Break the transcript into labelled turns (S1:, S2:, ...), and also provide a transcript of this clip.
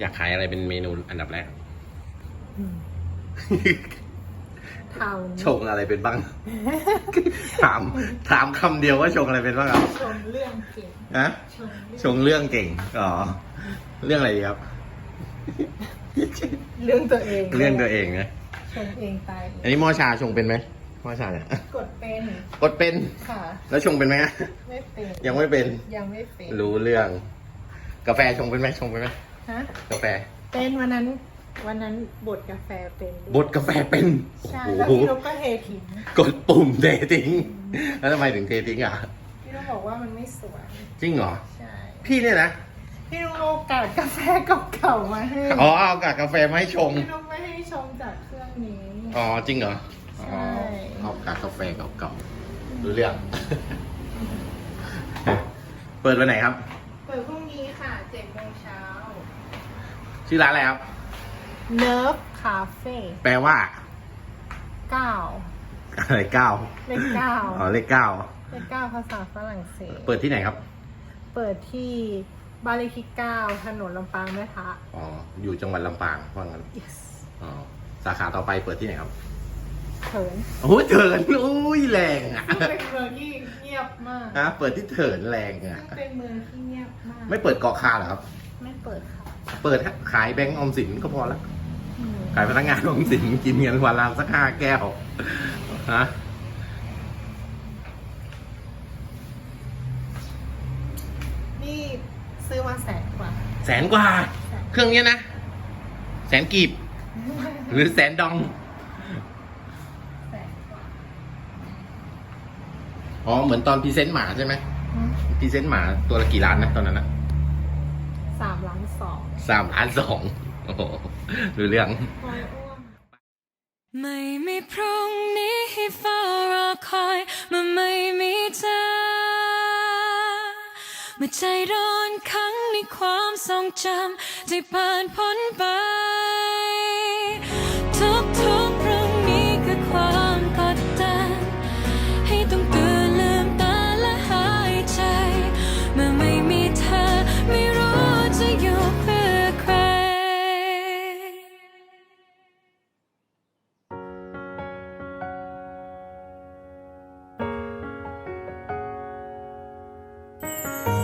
S1: อยากขายอะไรเป็นเมนูอันดับแรก
S2: ทำ
S1: ชงอะไรเป็นบ้าง ถาม ถามคำเดียวว่าชงอะไรเป็นบ้างครับ
S2: ชมเรื่องเก่ง
S1: ฮะ
S2: ชมเรื่อง
S1: ชงเรื่องเก่งอ๋อเรื่องอะไรดีครับ
S2: เรื่องตัวเอง
S1: เรื่องตัวเองนะ
S2: ชมเองตาย
S1: อันนี้หม้อชาชงเป็นไหมหม้อชาเนี่ย
S2: กดเป็น
S1: กดเป็น
S2: ค่ะ
S1: แล้วชงเป็นไหม
S2: ไม่เป็น
S1: ยังไม่เป็น
S2: ยังไม่เป็น
S1: รู้เรื่อง กาแฟชงเป็นไหมชงเป็นไหม
S2: ฮะ
S1: กาแฟ
S2: เป็นวันนั้น วันนั้นบดกาแฟเป็น
S1: บดกาแฟเป็น
S2: ใช่
S1: โอ้
S2: แล้ว
S1: โห
S2: พี่นุ๊กก็เททิ้ง
S1: กดปุ่มเททิ้ง แล้วทำไมถึงเททิ้งอะ
S2: พี่นุ๊กบอกว่ามันไม่สวย
S1: จริงเหรอ
S2: ใช่
S1: พี่เนี่ยนะ
S2: พี่นุ๊กเอากาดกาแฟเก่าๆมาให้
S1: อ๋อ เอากากาแฟมาให้ชง
S2: พี่นุ๊กไม่ให้ชงจากเครื่องนี้
S1: อ๋อ จริงเหรอ อ๋อ
S2: ใช่
S1: เอากากาแฟเก่าๆรู้เรื่อง เปิดวันไหนครับ
S2: เปิดพรุ่งนี้ค่ะเจ็ดโมงเช้า
S1: ชื่อร้านอะไรครับ
S2: เนิร์ฟคาเฟ่
S1: แปลว่า
S2: เก้า
S1: อะไรเก้า
S2: เลขเก้า
S1: อ๋อเลขเก้า
S2: เลขเก้าภาษาฝรั่งเศส
S1: เปิดที่ไหนครับ
S2: เปิดที่บ้านเลขที่เก้าถนนลำปางแม่ทะ
S1: อ๋ออยู่จังหวัดลำปางว่างั้น
S2: yes
S1: อ๋อสาขาต่อไปเปิดที่ไหนครับ
S2: เถิน
S1: โอ้ยเถินอุ้ยแรงอะ
S2: ซึ่งเป็นเมืองที่เงียบมาก
S1: ฮะเปิดที่เถินแรงอะ
S2: ซึ่งเป็นเมืองที่เงียบมาก
S1: ไม่เปิดเกาะคาเหรอครับ
S2: ไม่เปิดค่ะ
S1: เปิดขายแบงก์ออมสินก็พอแล้ว
S2: อืม
S1: ขายพนักงานออมสินกินเงินวันละสักห้าแก้วฮะ
S2: นี่ซื้อมาแสนกว่า
S1: แสนกว่า เครื่องเนี้ยนะ แสนกีบ หรือแสนดอง
S2: แสนกว่า
S1: อ๋อเหมือนตอนพรีเซนต์หมาใช่ไหม
S2: อืม
S1: พรีเซนต์หมาตัวละกี่ล้านนะตอนนั้นนะ
S2: สามล้านสอง
S1: สามล้านสองโอ้โหรู้เรื่อง
S2: พลอยอ้วน
S3: ไม่มีพรุ่งนี้ให้เฝ้ารอคอยเมื่อไม่มีเธอเมื่อใจโดนขังในความทรงจำที่ผ่านพ้นไป Música